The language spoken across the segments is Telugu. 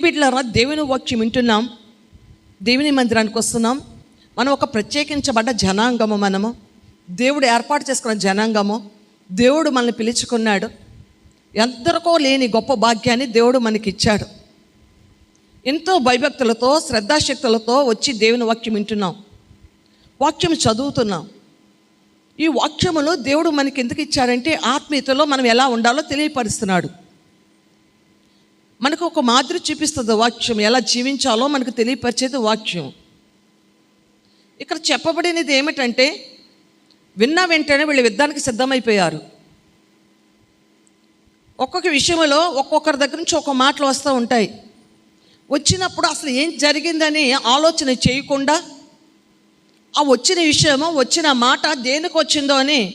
బిడ్డలారా దేవుని వాక్యం వింటున్నాం. దేవుని మందిరానికి వస్తున్నాం. మనం ఒక ప్రత్యేకించబడ్డ జనాంగము మనము. దేవుడు ఏర్పాటు చేసుకున్న జనాంగము. దేవుడు మనల్ని పిలుచుకున్నాడు. ఎందరికో లేని గొప్ప భాగ్యాన్ని దేవుడు మనకి ఇచ్చాడు ఎంతో భయభక్తులతో శ్రద్ధాశక్తులతో వచ్చి దేవుని వాక్యం వింటున్నాం. వాక్యం చదువుతున్నాం. ఈ వాక్యములో దేవుడు మనకి ఎందుకు ఇచ్చాడంటే ఆత్మీయతలో మనం ఎలా ఉండాలో తెలియపరుస్తున్నాడు. మనకు ఒక మాదిరి చూపిస్తుంది వాక్యం. ఎలా జీవించాలో మనకు తెలియపరిచేది వాక్యం. ఇక్కడ చెప్పబడినది ఏమిటంటే విన్న వెంటనే వీళ్ళు యుద్ధానికి సిద్ధమైపోయారు. ఒక్కొక్క విషయంలో ఒక్కొక్కరి దగ్గర నుంచి ఒక్కొక్క మాటలు వస్తూ ఉంటాయి. వచ్చినప్పుడు అసలు ఏం జరిగిందని ఆలోచన చేయకుండా ఆ వచ్చిన విషయము వచ్చిన మాట దేనికి వచ్చిందో అని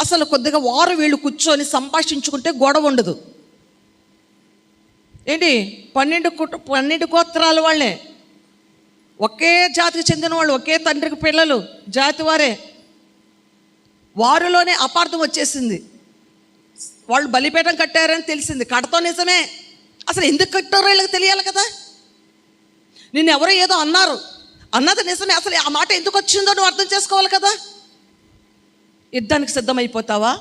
అసలు కొద్దిగా వారు వీళ్ళు కూర్చొని సంభాషించుకుంటే గొడవ ఉండదు. ఏంటి? పన్నెండు కుట పన్నెండు గోత్రాల వాళ్ళే. ఒకే జాతికి చెందిన వాళ్ళు ఒకే తండ్రికి పిల్లలు జాతి వారే. వారిలోనే అపార్థం వచ్చేసింది. వాళ్ళు బలిపీఠం కట్టారని తెలిసింది. కడతో నిజమే. అసలు ఎందుకు కట్టారో వీళ్ళకి తెలియాలి కదా? నిన్ను ఎవరో ఏదో అన్నారు. అన్నది నిజమే. అసలు ఆ మాట ఎందుకు వచ్చిందో నువ్వు అర్థం చేసుకోవాలి కదా? యుద్ధానికి సిద్ధమైపోతావా?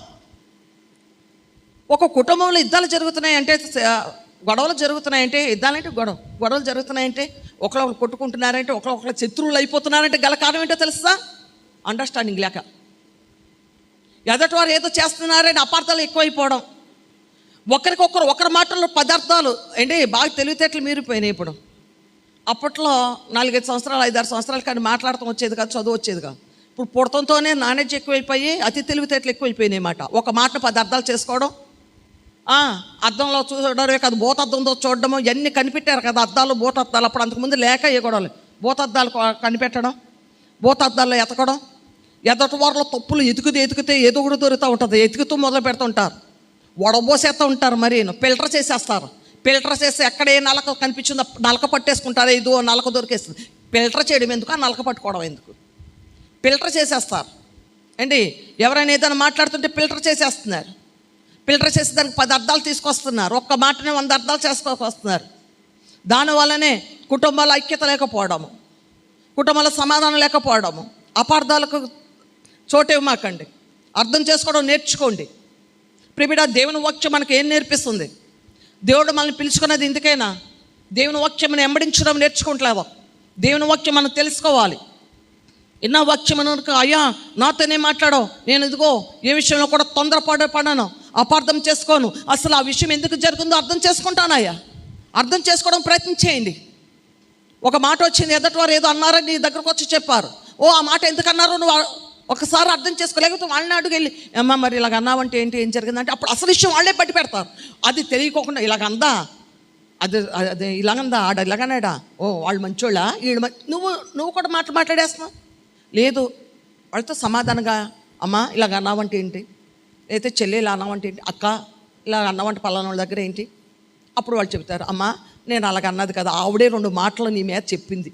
ఒక కుటుంబంలో యుద్ధాలు జరుగుతున్నాయంటే అంటే గొడవలు జరుగుతున్నాయంటే యుద్ధాలంటే గొడవ గొడవలు జరుగుతున్నాయంటే ఒకళ్ళు కొట్టుకుంటున్నారంటే ఒకరు ఒకళ్ళు శత్రువులు అయిపోతున్నారంటే గల కారణం ఏంటో తెలుసా? అండర్స్టాండింగ్ లేక. ఎదటి వారు ఏదో చేస్తున్నారని అపార్థాలు ఎక్కువైపోవడం. ఒకరికొకరు ఒకరి మాటల్లో పదార్థాలు అంటే బాగా తెలివితేటలు మీరిపోయినాయి ఇప్పుడు. అప్పట్లో నాలుగైదు సంవత్సరాలు ఐదారు సంవత్సరాలు కానీ మాట్లాడటం వచ్చేది కాదు చదువు వచ్చేది కాదు. ఇప్పుడు పుడతంతోనే నాణ్యత ఎక్కువైపోయి అతి తెలివితేటలు ఎక్కువైపోయినాయి మాట ఒక మాట పదార్థాలు చేసుకోవడం అద్దంలో చూడడమే కాదు భూతద్దంతో చూడడము ఇవన్నీ కనిపెట్టారు కదా అద్దాలు భూతద్దాలు అప్పుడు అంతకుముందు లేక ఇవ్వకూడదు భూతద్దాలు కనిపెట్టడం భూతద్దాల్లో ఎతకడం ఎదటి వారిలో తప్పులు ఎతుకుతూ ఎతికితే ఏదో ఒకటి దొరుకుతూ ఉంటుంది. ఎతుకుతూ మొదలు పెడుతుంటారు వడబోసేస్తూ ఉంటారు మరి ఫిల్టర్ చేసేస్తారు. ఫిల్టర్ చేసి ఎక్కడ ఏ నలక కనిపించిందో నలక పట్టేసుకుంటారు. ఇదో నలక దొరికేస్తుంది. ఫిల్టర్ చేయడం ఎందుకు? ఆ నలక పట్టుకోవడం ఎందుకు? ఫిల్టర్ చేసేస్తారు. ఏంటి? ఎవరైనా ఏదైనా మాట్లాడుతుంటే ఫిల్టర్ చేసేస్తున్నారు. ఫిల్టర్ చేసి దానికి పది అర్థాలు తీసుకొస్తున్నారు. ఒక్క మాటనే వంద అర్థాలు చేసుకోవస్తున్నారు దానివల్లనే కుటుంబాల ఐక్యత లేకపోవడము. కుటుంబాల సమాధానం లేకపోవడము. అపార్థాలకు చోటు ఇవ్వమాకండి అర్థం చేసుకోవడం నేర్చుకోండి. ప్రిమిడ దేవుని వాక్యం మనకు ఏం నేర్పిస్తుంది? దేవుడు మనల్ని పిలుచుకున్నది ఇందుకైనా? దేవుని వాక్యం ఎంబడించడం నేర్చుకుంటలేవా దేవుని వాక్యం మనం తెలుసుకోవాలి. ఎన్నో వాక్యం అయ్యా నాతోనే మాట్లాడో నేను ఇదిగో ఏ విషయంలో కూడా తొందరపడే పడను. అపార్థం చేసుకోను. అసలు ఆ విషయం ఎందుకు జరుగుతుందో అర్థం చేసుకుంటానయ్యా అర్థం చేసుకోవడం ప్రయత్నం చేయండి. ఒక మాట వచ్చింది ఎదటి వారు ఏదో అన్నారని నీ దగ్గరకు వచ్చి చెప్పారు. ఓ ఆ మాట ఎందుకన్నారో నువ్వు ఒకసారి అర్థం చేసుకోలేకపోతే వాళ్ళని అడుగు వెళ్ళి అమ్మ మరి ఇలాగ అన్నావంటే ఏంటి ఏం జరిగిందంటే? అప్పుడు అసలు విషయం వాళ్ళే పట్టి పెడతారు. అది తెలియకోకుండా ఇలాగ అందా? అది అది ఇలాగందా ఆడ ఇలాగనాడా? ఓ వాళ్ళు మంచోళ్ళ? వీళ్ళు నువ్వు నువ్వు కూడా మాట మాట్లాడేస్తున్నావు? లేదు. వాళ్ళతో సమాధానంగా అమ్మ ఇలాగ అన్నావంటే ఏంటి? అయితే చెల్లి ఇలా అన్నామంటే ఏంటి అక్క ఇలా అన్నామంటే పలానా వాళ్ళ దగ్గర ఏంటి? అప్పుడు వాళ్ళు చెప్తారు అమ్మ నేను అలాగ అన్నది కదా ఆవిడే రెండు మాటలు నీ మీద చెప్పింది.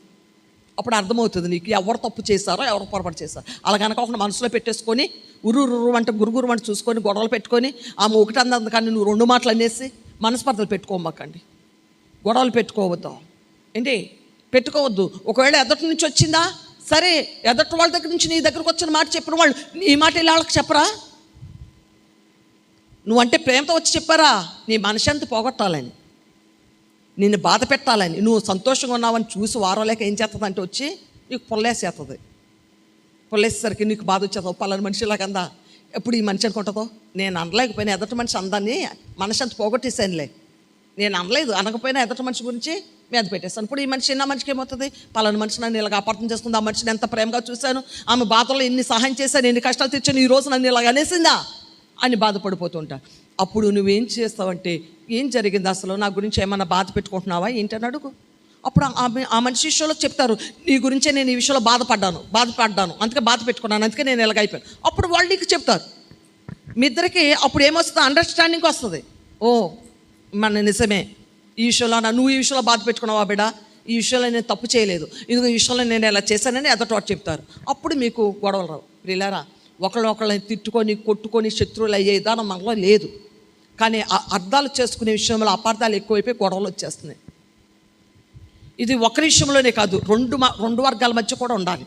అప్పుడు అర్థమవుతుంది నీకు ఎవరు తప్పు చేశారో ఎవరు పొరపాటు చేశారు. అలా కనుక ఒక మనసులో పెట్టేసుకొని ఉరు అంటే గురుగురు అంటే చూసుకొని గొడవలు పెట్టుకొని ఆమె ఒకటి అన్నది కానీ నువ్వు రెండు మాటలు అనేసి మనస్పర్ధలు పెట్టుకోమాకండి. గొడవలు పెట్టుకోవద్దాం. ఏంటి? పెట్టుకోవద్దు. ఒకవేళ ఎదటి నుంచి వచ్చిందా? సరే ఎదటి వాళ్ళ దగ్గర నుంచి నీ దగ్గరకు వచ్చిన మాట చెప్పిన వాళ్ళు నీ మాట ఇలా వాళ్ళకి చెప్పరా? నువ్వంటే ప్రేమతో వచ్చి చెప్పారా? నీ మనశాంతి పోగొట్టాలని. నిన్ను బాధ పెట్టాలని. నువ్వు సంతోషంగా ఉన్నావని చూసి వారోలేక ఏం చేస్తుంది అంటే వచ్చి నీకు పొల్లేసేస్తుంది పొల్లేసేసరికి నీకు బాధ వచ్చేస్తావు పలాని మనిషి కందా? ఎప్పుడు ఈ మనిషి అనుకుంటుందో? నేను అనలేకపోయినా ఎదటి మనిషి అందాన్ని మనశాంతి పోగొట్టేసానులే నేను అనలేదు. అనకపోయినా ఎదటి మనిషి గురించి మీద పెట్టేస్తాను ఇప్పుడు ఈ మనిషి నా మనిషికి ఏమవుతుంది? పలానా మనిషి నన్ను ఇలాగ అపార్థం చేసుకుంది ఆ మనిషిని ఎంత ప్రేమగా చూశాను? ఆమె బాధలో ఎన్ని సహాయం చేశాను? ఎన్ని కష్టాలు తెచ్చాను ఈ రోజు నన్ను ఇలాగ అనేసిందా? అని బాధపడిపోతుంటా. అప్పుడు నువ్వేం చేస్తావంటే ఏం జరిగింది అసలు? నా గురించి ఏమన్నా బాధ పెట్టుకుంటున్నావా? ఏంటని అడుగు. అప్పుడు ఆ- మనిషి విషయంలో చెప్తారు నీ గురించే నేను ఈ విషయంలో బాధపడ్డాను బాధపడ్డాను. అందుకే బాధ పెట్టుకున్నాను అందుకే నేను ఇలాగ అయిపోయాను. అప్పుడు వాళ్ళు నీకు చెప్తారు. మీ ఇద్దరికి అప్పుడు ఏమొస్తుంది? అండర్స్టాండింగ్ వస్తుంది. ఓ మన నిజమే. ఈ విషయంలో నా- నువ్వు ఈ విషయంలో బాధ పెట్టుకున్నావా బిడ్డ ఈ విషయంలో నేను తప్పు చేయలేదు. ఇది ఈ విషయంలో నేను ఇలా చేశానని ఎదటి చెప్తారు. అప్పుడు మీకు గొడవలు రావు. వీళ్ళారా ఒకళ్ళు ఒకళ్ళని తిట్టుకొని కొట్టుకొని శత్రువులు అయ్యే విధానం మనలో లేదు. కానీ అర్థాలు చేసుకునే విషయంలో అపార్థాలు ఎక్కువైపోయి గొడవలు వచ్చేస్తున్నాయి. ఇది ఒక విషయంలోనే కాదు రెండు మ- రెండు వర్గాల మధ్య కూడా ఉండాలి.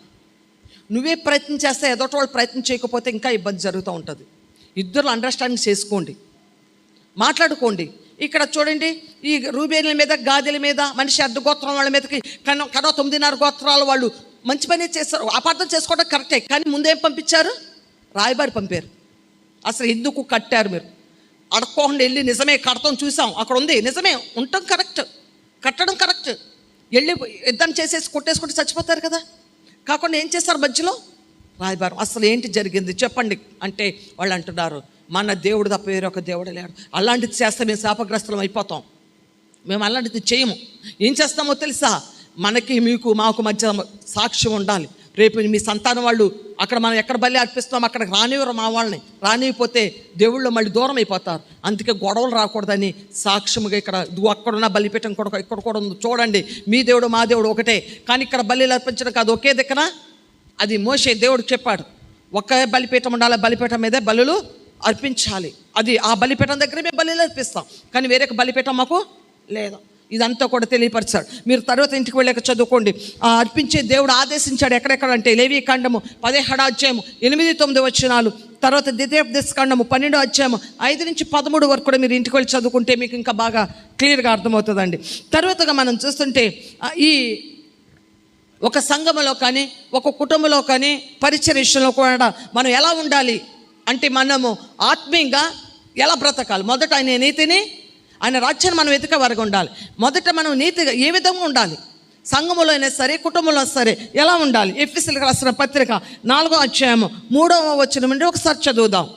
నువ్వే ప్రయత్నం చేస్తే ఎదటి వాళ్ళు ప్రయత్నం చేయకపోతే ఇంకా ఇబ్బంది జరుగుతూ ఉంటుంది. ఇద్దరు అండర్స్టాండింగ్ చేసుకోండి. మాట్లాడుకోండి. ఇక్కడ చూడండి ఈ రూబేన్ల మీద గాదెల మీద మనిషి అర్ధగోత్రం వాళ్ళ మీదకి కనో కనో తొమ్మిదిన్నర గోత్రాల వాళ్ళు మంచి పని చేస్తారు అపార్థం చేసుకోవడం కరెక్టే కానీ ముందేం పంపించారు? రాయబారి పంపారు. అసలు ఎందుకు కట్టారు మీరు? అడక్కోకుండా వెళ్ళి నిజమే కడతాం చూసాం. అక్కడ ఉంది. నిజమే ఉంటాం కరెక్ట్. కట్టడం కరెక్ట్. వెళ్ళి యుద్ధం చేసేసి కొట్టేసుకుంటే చచ్చిపోతారు కదా. కాకుండా ఏం చేస్తారు మధ్యలో? రాయబారం. అసలు ఏంటి జరిగింది? చెప్పండి. అంటే వాళ్ళు అంటున్నారు మన దేవుడు తప్ప వేరే ఒక దేవుడు లేడు. అలాంటిది చేస్తే మేము శాపగ్రస్తులం అయిపోతాం. మేము అలాంటిది చేయము. ఏం చేస్తామో తెలుసా? మనకి మీకు మాకు మధ్య సాక్ష్యం ఉండాలి. రేపు మీ సంతానం వాళ్ళు అక్కడ మనం ఎక్కడ బలి అర్పిస్తున్నాం అక్కడ రానివ్వరు మా వాళ్ళని. రానివ్వకపోతే దేవుళ్ళు మళ్ళీ దూరం అయిపోతారు. అందుకే గొడవలు రాకూడదని సాక్ష్యముగా ఇక్కడ అక్కడున్న బలిపీఠం కూడా ఇక్కడ కూడా ఉంది. చూడండి మీ దేవుడు మా దేవుడు ఒకటే. కానీ ఇక్కడ బలిలు అర్పించడం కాదు ఒకే దిక్కన అది మోసే దేవుడు చెప్పాడు. ఒకే బలిపీఠం ఉండాలి బలిపీఠం మీదే బలులు అర్పించాలి. అది ఆ బలిపీఠం దగ్గరే మేము బలి అర్పిస్తాం. కానీ వేరే బలిపీఠం మాకు లేదు. ఇదంతా కూడా తెలియపరిచాడు. మీరు తర్వాత ఇంటికి వెళ్ళాక చదువుకోండి. ఆ అర్పించే దేవుడు ఆదేశించాడు ఎక్కడెక్కడ అంటే లేవి కాండము పదిహేడు అధ్యాయము ఎనిమిది తొమ్మిది వచ్చినాలు తర్వాత ద్వితీయోపదేశ కాండము పన్నెండు అధ్యాయము ఐదు నుంచి పదమూడు వరకు కూడా మీరు ఇంటికి వెళ్ళి చదువుకుంటే మీకు ఇంకా బాగా క్లియర్గా అర్థమవుతుందండి. తర్వాతగా మనం చూస్తుంటే ఈ ఒక సంఘములో కానీ ఒక కుటుంబంలో కానీ పరిచయ విషయంలో కూడా మనం ఎలా ఉండాలి? అంటే మనము ఆత్మీయంగా ఎలా బ్రతకాలి? మొదట ఆయన నీతిని ఆయన రాజ్యాన్ని మనం వెతికే వరకు ఉండాలి. మొదట మనం నీతిగా ఏ విధంగా ఉండాలి? సంఘములో అయినా సరే కుటుంబంలో సరే ఎలా ఉండాలి? ఎఫ్ఎస్ఎల్కి రాసిన పత్రిక నాలుగో అధ్యాయము మూడవ వచ్చిన నుండి ఒకసారి చదువుదాం.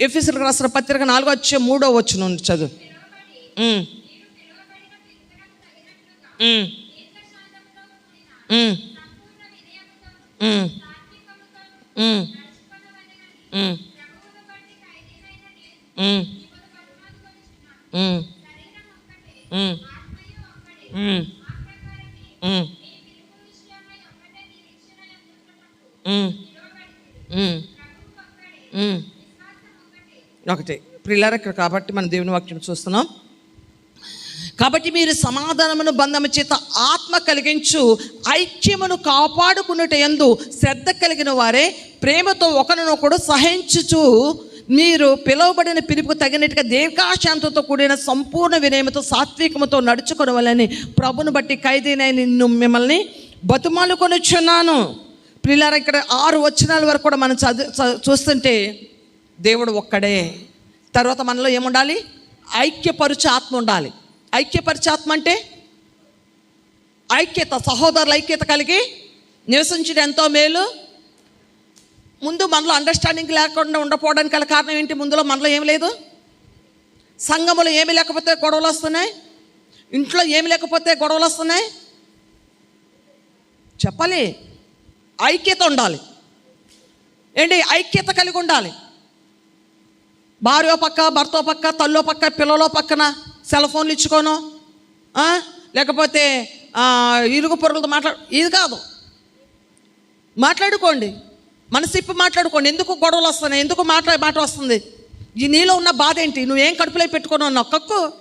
ఎఫ్ఎస్ఎల్కి రాసిన పత్రిక నాలుగో అధ్యాయం మూడో వచ్చిన నుండి చదువు. Mm. Mm. ఒకటి. ప్రిల్లర్ ఇక్కడ కాబట్టి మన దేవుని వాక్యం చూస్తున్నాం. కాబట్టి మీరు సమాధానమును బంధము చేత ఆత్మ కలిగించు ఐక్యమును కాపాడుకున్నట ఎందు శ్రద్ధ కలిగిన వారే ప్రేమతో ఒకరినొకడు సహించుచు మీరు పిలువబడిన పిలుపుకు తగినట్టుగా దీర్ఘాశాంతంతో కూడిన సంపూర్ణ వినయముతో సాత్వికముతో నడుచుకోవాలని ప్రభును బట్టి ఖైదీనై నిన్ను మిమ్మల్ని బతుమాలుకొనిచున్నాను పిల్లల ఇక్కడ ఆరు వచనాల వరకు కూడా మనం చదువు చ- చూస్తుంటే దేవుడు ఒక్కడే. తర్వాత మనలో ఏముండాలి? ఐక్యపరుచు ఆత్మ ఉండాలి. ఐక్యపరిచే ఆత్మ అంటే ఐక్యత సహోదరుల ఐక్యత కలిగి నివసించడం ఎంతో మేలు. ముందు మనలో అండర్స్టాండింగ్ లేకుండా ఉండకపోవడానికి గల కారణం ఏంటి? ముందులో మనలో ఏమి లేదు. సంఘములు ఏమి లేకపోతే గొడవలు వస్తున్నాయి. ఇంట్లో ఏమి లేకపోతే గొడవలు వస్తున్నాయి. చెప్పాలి. ఐక్యత ఉండాలి. ఏంటి? ఐక్యత కలిగి ఉండాలి. భార్య పక్క భర్త పక్క తల్లో పక్క పిల్లలో పక్కన సెల్ ఫోన్లు ఇచ్చుకోను. లేకపోతే ఇరుగు పొరుగులతో మాట్లాడు ఇది కాదు. మాట్లాడుకోండి. మనసు ఇప్పి మాట్లాడుకోండి. ఎందుకు గొడవలు వస్తున్నాయి? ఎందుకు మాట్లాడే మాట వస్తుంది? ఈ నీలో ఉన్న బాధ ఏంటి? నువ్వేం కడుపులో పెట్టుకున్నావు ఉన్నావు కక్కు.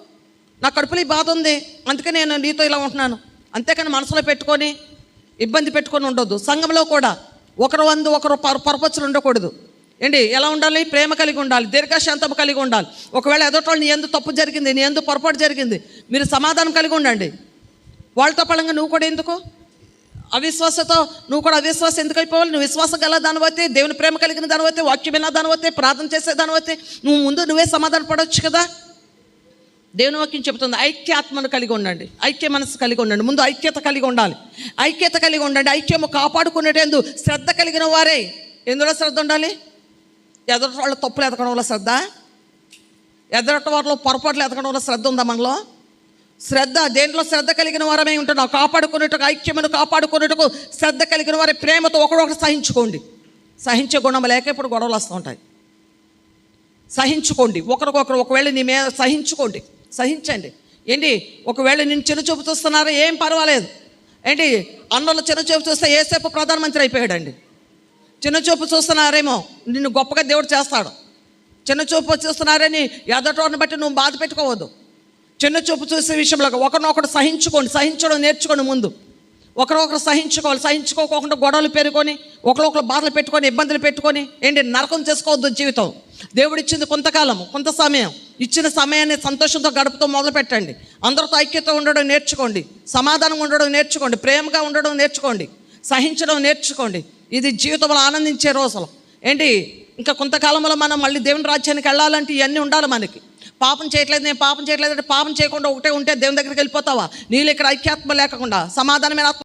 నా కడుపులో ఈ బాధ ఉంది. అందుకే నేను నీతో ఇలా ఉంటున్నాను. అంతేకాని మనసులో పెట్టుకొని ఇబ్బంది పెట్టుకొని ఉండొద్దు. సంఘంలో కూడా ఒకరు వందు ఒకరు పర పరపచ్చులు ఉండకూడదు. ఏంటి? ఎలా ఉండాలి? ప్రేమ కలిగి ఉండాలి. దీర్ఘశాంతం కలిగి ఉండాలి. ఒకవేళ ఎదటోళ్ళు నీ ఎందు తప్పు జరిగింది నీ ఎందు పొరపాటు జరిగింది మీరు సమాధానం కలిగి ఉండండి. వాళ్ళతో పడంగా నువ్వు కూడా ఎందుకు? అవిశ్వాసతో నువ్వు కూడా అవిశ్వాసం ఎందుకు అయిపోవాలి? నువ్వు విశ్వాసం గల దానివైతే దేవుని ప్రేమ కలిగిన దానివైతే వాక్యమైన దానివైతే ప్రార్థన చేసే దానివైతే నువ్వు ముందు నువ్వే సమాధాన పడవచ్చు కదా? దేవుని వాక్యం చెబుతుంది ఐక్యాత్మను కలిగి ఉండండి. ఐక్య మనసు కలిగి ఉండండి. ముందు ఐక్యత కలిగి ఉండాలి. ఐక్యత కలిగి ఉండండి. ఐక్యము కాపాడుకునేటందు శ్రద్ధ కలిగిన వారే. ఎందులో శ్రద్ధ ఉండాలి? ఎదుటి వాళ్ళ తప్పులు ఎదగడంలో శ్రద్ధ? ఎదుటి వాళ్ళ పొరపాట్లు ఎదగడంలో శ్రద్ధ ఉందా మనలో? శ్రద్ధ దేంట్లో శ్రద్ధ కలిగిన వారమే ఉంటున్నావు? కాపాడుకునేటకు ఐక్యమును కాపాడుకునేటకు శ్రద్ధ కలిగిన వారి ప్రేమతో ఒకడొకటి సహించుకోండి. సహించే గుణం లేక ఇప్పుడు గొడవలు వస్తూ ఉంటాయి. సహించుకోండి. ఒకరికొకరు ఒకవేళ నీ మీద సహించుకోండి. సహించండి. ఏంటి? ఒకవేళ నేను చిన్న చూపు చూస్తున్నారా ఏం పర్వాలేదు. ఏంటి? అన్నలు చిన్న చూపు చూస్తే ఏసేపు ప్రధానమంత్రి అయిపోయాడండి. చిన్న చూపు చూస్తున్నారేమో నిన్ను గొప్పగా దేవుడు చేస్తాడు. చిన్న చూపు చూస్తున్నారని ఎదటోని బట్టి నువ్వు బాధ పెట్టుకోవద్దు. చిన్న చూపు చూసే విషయంలో ఒకరినొకరు సహించుకోండి. సహించడం నేర్చుకోండి ముందు. ఒకరొకరు సహించుకోవాలి. సహించుకోకుండా గొడవలు పెరుకొని ఒకరొకరు బాధలు పెట్టుకొని ఇబ్బందులు పెట్టుకొని ఏంటి నరకం చేసుకోవద్దు జీవితం. దేవుడు ఇచ్చింది కొంతకాలం కొంత సమయం. ఇచ్చిన సమయాన్ని సంతోషంతో గడుపుతూ మొదలు పెట్టండి అందరితో ఐక్యత ఉండడం నేర్చుకోండి. సమాధానం ఉండడం నేర్చుకోండి. ప్రేమగా ఉండడం నేర్చుకోండి. సహించడం నేర్చుకోండి. ఇది జీవితంలో ఆనందించే రోజులు. ఏంటి ఇంకా కొంతకాలంలో మనం మళ్ళీ దేవుని రాజ్యానికి వెళ్ళాలంటే ఇవన్నీ ఉండాలి మనకి. పాపం చేయట్లేదు నేను పాపం చేయట్లేదు అంటే పాపం చేయకుండా ఒకటే ఉంటే దేవుని దగ్గరికి వెళ్ళిపోతావా? నీళ్ళు ఇక్కడ ఐక్యాత్మ లేకుండా సమాధానమైన ఆత్మ